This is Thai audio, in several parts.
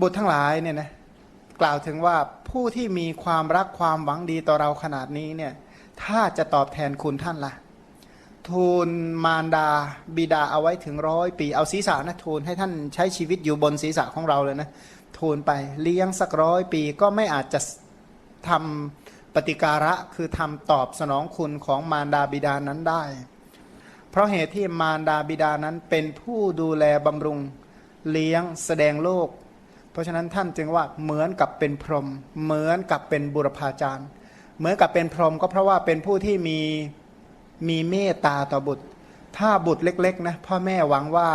บุตรทั้งหลายเนี่ยนะกล่าวถึงว่าผู้ที่มีความรักความหวังดีต่อเราขนาดนี้เนี่ยถ้าจะตอบแทนคุณท่านละ่ะ ทูลมารดา บิดาเอาไว้ถึงร้อยปีเอาศีรษะนะทูลให้ท่านใช้ชีวิตอยู่บนศีรษะของเราเลยนะทูลไปเลี้ยงสักร้อยปีก็ไม่อาจจะทำปฏิการะคือทำตอบสนองคุณของมารดาบิดานั้นได้ เพราะเหตุที่มารดาบิดานั้นเป็นผู้ดูแลบำรุงเลี้ยงแสดงโลก เพราะฉะนั้นท่านจึงว่าเหมือนกับเป็นพรหมเหมือนกับเป็นบุรพาจารย์ เหมือนกับเป็นพรหมก็เพราะว่าเป็นผู้ที่มีมีเมตตาต่อบุตร ถ้าบุตรเล็กๆนะพ่อแม่หวังว่า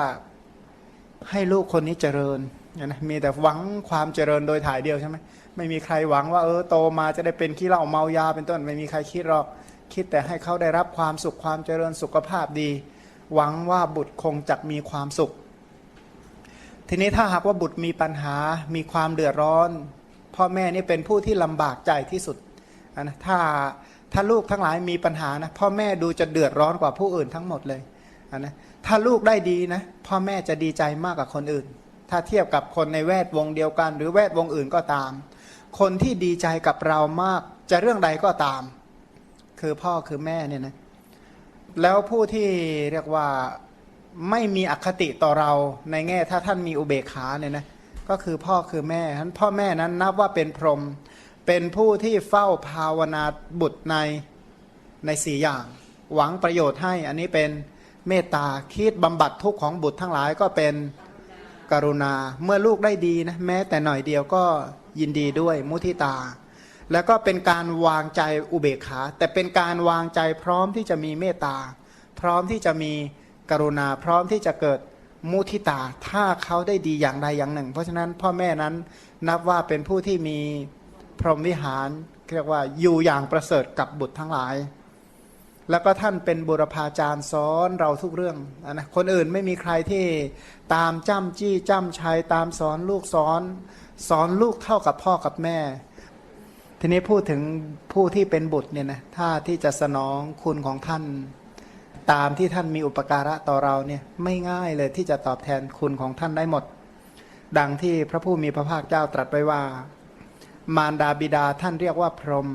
ให้ลูกคนนี้เจริญนะมีแต่หวังความเจริญโดยถ่ายเดียวใช่ไหมไม่มีใครหวังว่าเออโตมาจะได้เป็นขี้เหล้าเมายาเป็นต้นไม่มีใครคิดหรอกคิดแต่ให้เขาได้รับความสุขความเจริญสุขภาพดี หวังว่าบุตรคงจะมีความสุข ทีนี้ถ้าหากว่าบุตรมีปัญหามีความเดือดร้อน พ่อแม่นี่เป็นผู้ที่ลำบากใจที่สุดนะถ้าถ้าลูกทั้งหลายมีปัญหานะพ่อแม่ดูจะเดือดร้อนกว่าผู้อื่นทั้งหมดเลยนะถ้าลูกได้ดีนะพ่อแม่จะดีใจมากกว่าคนอื่น ถ้าเทียบกับคนในแวดวงเดียวกัน หรือแวดวงอื่นก็ตาม คนที่ดีใจกับเรามากจะเรื่องใดก็ตาม คือพ่อคือแม่เนี่ยนะแล้วผู้ที่เรียกว่า ไม่มีอคติต่อเราในแง่ถ้าท่านมีอุเบกขาเนี่ยนะก็คือพ่อคือแม่ท่านพ่อแม่นั้นนับว่าเป็นพรหมเป็นผู้ที่เฝ้าภาวนาบุตรในในสี่อย่าง หวังประโยชน์ให้อันนี้เป็นเมตตาคิดบำบัดทุกข์ของบุตรทั้งหลายก็เป็นกรุณาเมื่อลูกได้ดีนะแม้แต่หน่อยเดียวก็ยินดีด้วยมุทิตา แล้วก็เป็นการวางใจอุเบกขา แต่เป็นการวางใจพร้อมที่จะมีเมตตา พร้อมที่จะมี กรุณาพร้อมที่จะเกิดมุทิตาถ้าเขาได้ดีอย่างใดอย่างหนึ่ง เพราะฉะนั้นพ่อแม่นั้นนับว่าเป็นผู้ที่มีพรหมวิหารเรียกว่าอยู่อย่างประเสริฐกับบุตรทั้งหลาย แล้วก็ท่านเป็นบุรพาจารย์สอนเราทุกเรื่องนะคนอื่นไม่มีใครที่ตามจ้ำจี้จ้ำชัยตามสอนลูกสอนสอนลูกเท่ากับพ่อกับแม่ ทีนี้พูดถึงผู้ที่เป็นบุตรเนี่ยนะถ้าที่จะสนองคุณของท่าน ตามที่ท่านมีอุปการะต่อเราเนี่ยไม่ง่ายเลยที่จะตอบแทนคุณของท่านได้หมด ดังที่พระผู้มีพระภาคเจ้าตรัสไว้ว่า มารดาบิดาท่านเรียกว่าพรหม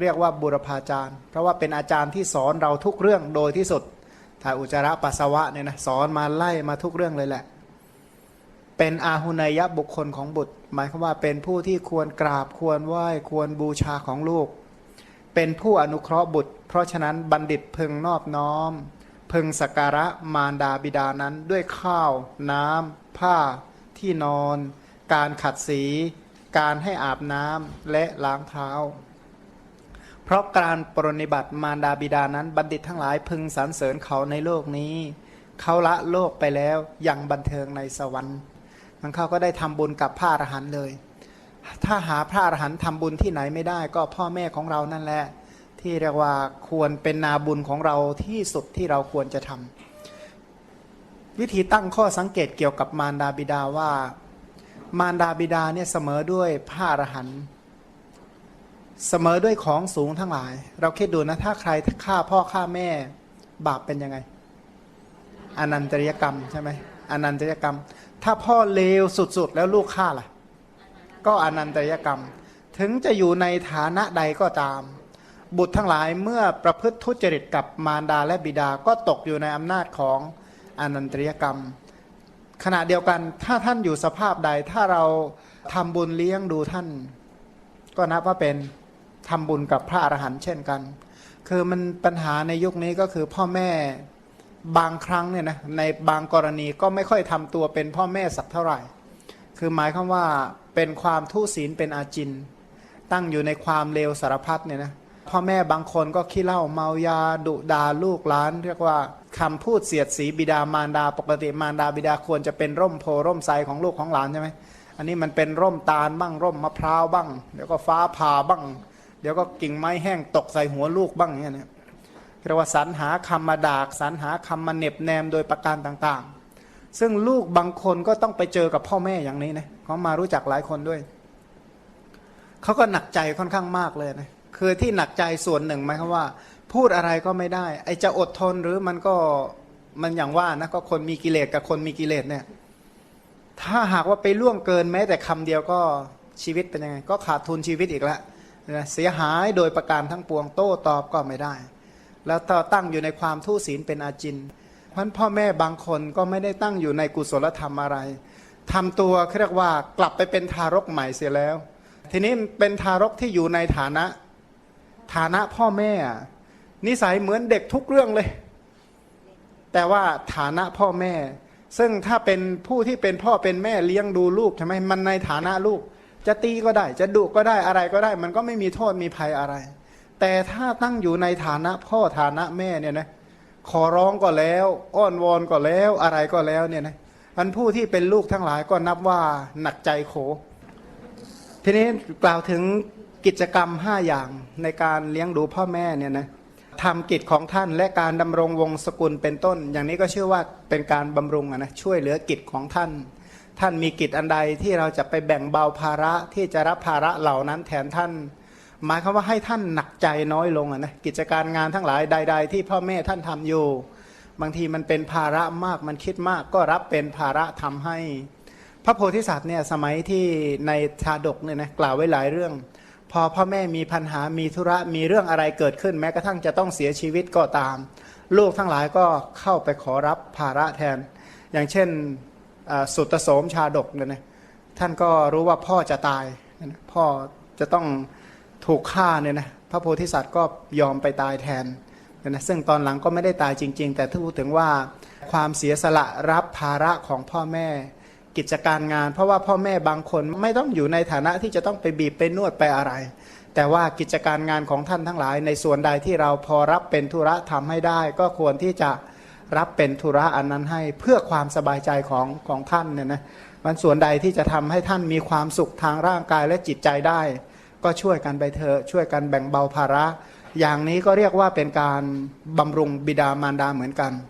เรียกว่าบุรพาจารย์ เพราะว่าเป็นอาจารย์ที่สอนเราทุกเรื่องโดยที่สุดถ้าอุจจาระปัสสาวะเนี่ยนะสอนมาไล่มาทุกเรื่องเลยแหละ เป็นอาหุนยบุคคลของบุตร หมายความว่าเป็นผู้ที่ควรกราบควรไหว้ควรบูชาของลูก เป็นผู้อนุเคราะห์บุตร เพราะฉะนั้นบัณฑิตพึงนอบน้อม พึงสักการะมารดาบิดานั้นด้วยข้าว น้ำผ้า ที่นอน การขัดสี การให้อาบน้ำและล้างเท้า เพราะการปรนิบัติมารดาบิดานั้น บัณฑิตทั้งหลายพึงสรรเสริญเขาในโลกนี้ เขาละโลกไปแล้วยังบันเทิงในสวรรค์มันเขาก็ได้ทำบุญกับพระอรหันต์เลย ถ้าหาพระอรหันต์ทำบุญที่ไหนไม่ได้ ก็พ่อแม่ของเรานั่นแหละ ที่เรียกว่าควรเป็นนาบุญของเราที่สุดที่เราควรจะทำวิธีตั้งข้อสังเกตเกี่ยวกับมารดาบิดาว่า มารดาบิดาเนี่ยเสมอด้วยพระอรหันต์เสมอด้วยของสูงทั้งหลาย เราคิดดูนะ ถ้าใครฆ่าพ่อฆ่าแม่ บาปเป็นยังไง อนันตริยกรรมใช่ไหมอนันตริยกรรม ถ้าพ่อเลวสุดๆ แล้วลูกฆ่าล่ะ ก็อนันตริยกรรม ถึงจะอยู่ในฐานะใดก็ตาม บุตรทั้งหลายเมื่อประพฤติทุจริตกับมารดาและบิดาก็ตกอยู่ในอำนาจของอนันตริยกรรม ขณะเดียวกันถ้าท่านอยู่สภาพใดถ้าเราทำบุญเลี้ยงดูท่าน ก็นับว่าเป็นทำบุญกับพระอรหันต์เช่นกัน คือมันปัญหาในยุคนี้ก็คือพ่อแม่บางครั้งเนี่ยนะในบางกรณีก็ไม่ค่อยทำตัวเป็นพ่อแม่สักเท่าไหร่ คือหมายความว่าเป็นความทุศีลเป็นอาจิน ตั้งอยู่ในความเลวสารพัดเนี่ยนะพ่อแม่บางคนก็ขี้เหล้าเมายาดุดาลูกหลาน เรียกว่าคำพูดเสียดสีบิดามารดา ปกติมารดาบิดาควรจะเป็นร่มโพร่มไทรของลูกของหลานใช่ไหมอันนี้มันเป็นร่มตาลบ้างร่มมะพร้าวบ้าง เดี๋ยวก็ฟ้าผ่าบ้าง เดี๋ยวก็กิ่งไม้แห้งตกใส่หัวลูกบ้างอย่างเงี้ยเรียกว่าสรรหาคำมาดากสรรหาคำมาเน็บแนมโดยประการต่างๆ ซึ่งลูกบางคนก็ต้องไปเจอกับพ่อแม่อย่างนี้นะเขามารู้จักหลายคนด้วยเขาก็หนักใจค่อนข้างมากเลยนะคือที่หนักใจส่วนหนึ่งหมายความว่า พูดอะไรก็ไม่ได้ ไอจะอดทนหรือมันก็มันอย่างว่านะก็คนมีกิเลสกับคนมีกิเลสเนี่ย ถ้าหากว่าไปล่วงเกินแม้แต่คำเดียวก็ชีวิตเป็นยังไง ก็ขาดทุนชีวิตอีกแล้วนะเสียหายโดยประการทั้งปวงโต้ตอบก็ไม่ได้ แล้วต่อตั้งอยู่ในความทุศีลเป็นอาจิน เพราะพ่อแม่บางคนก็ไม่ได้ตั้งอยู่ในกุศลธรรมอะไรทำตัวเรียกว่ากลับไปเป็นทารกใหม่เสียแล้ว ทีนี้เป็นทารกที่อยู่ในฐานะ ฐานะพ่อแม่ นิสัยเหมือนเด็กทุกเรื่องเลย แต่ว่าฐานะพ่อแม่ ซึ่งถ้าเป็นผู้ที่เป็นพ่อเป็นแม่เลี้ยงดูลูกใช่ไหมมันในฐานะลูก จะตีก็ได้ จะดุก็ได้อะไรก็ได้ มันก็ไม่มีโทษมีภัยอะไร แต่ถ้าตั้งอยู่ในฐานะพ่อฐานะแม่เนี่ยนะ ขอร้องก็แล้ว อ้อนวอนก็แล้วอะไรก็แล้วเนี่ยนะอันผู้ที่เป็นลูกทั้งหลายก็นับว่าหนักใจโข ทีนี้กล่าวถึงกิจกรรม 5 อย่างในการเลี้ยงดูพ่อแม่เนี่ยนะทำกิจของท่านและการดำรงวงศกุลเป็นต้น อย่างนี้ก็เชื่อว่าเป็นการบำรุงนะช่วยเหลือกิจของท่าน ท่านมีกิจอันใดที่เราจะไปแบ่งเบาภาระที่จะรับภาระเหล่านั้นแทนท่าน หมายความว่าให้ท่านหนักใจน้อยลงนะกิจการงานทั้งหลายใด ๆ ที่พ่อแม่ท่านทำอยู่ บางทีมันเป็นภาระมากมันคิดมากก็รับเป็นภาระทำให้ พระโพธิสัตว์เนี่ยสมัยที่ในชาดกเนี่ยนะกล่าวไว้หลายเรื่อง พอพ่อแม่มีปัญหามีธุระมีเรื่องอะไรเกิดขึ้น แม้กระทั่งจะต้องเสียชีวิตก็ตาม ลูกทั้งหลายก็เข้าไปขอรับภาระแทน อย่างเช่นสุตโสมชาดกเนี่ยนะท่านก็รู้ว่าพ่อจะตายพ่อจะต้อง ถูกฆ่าเนี่ยนะพระโพธิสัตว์ก็ยอมไปตายแทนเนี่ยนะซึ่งตอนหลังก็ไม่ได้ตายจริง ๆ แต่ถ้าพูดถึงว่าความเสียสละรับภาระของพ่อแม่กิจการงาน เพราะว่าพ่อแม่บางคนไม่ต้องอยู่ในฐานะที่จะต้องไปบีบไปนวดไปอะไร แต่ว่ากิจการงานของท่านทั้งหลาย ในส่วนใดที่เราพอรับเป็นธุระทำให้ได้ ก็ควรที่จะรับเป็นธุระอันนั้นให้เพื่อความสบายใจของของท่านเนี่ยนะมันส่วนใดที่จะทำให้ท่านมีความสุขทางร่างกายและจิตใจได้ ก็ช่วยกันไปเถอะช่วยกันแบ่งเบาภาระ อย่างนี้ก็เรียกว่าเป็นการบำรุงบิดามารดาเหมือนกัน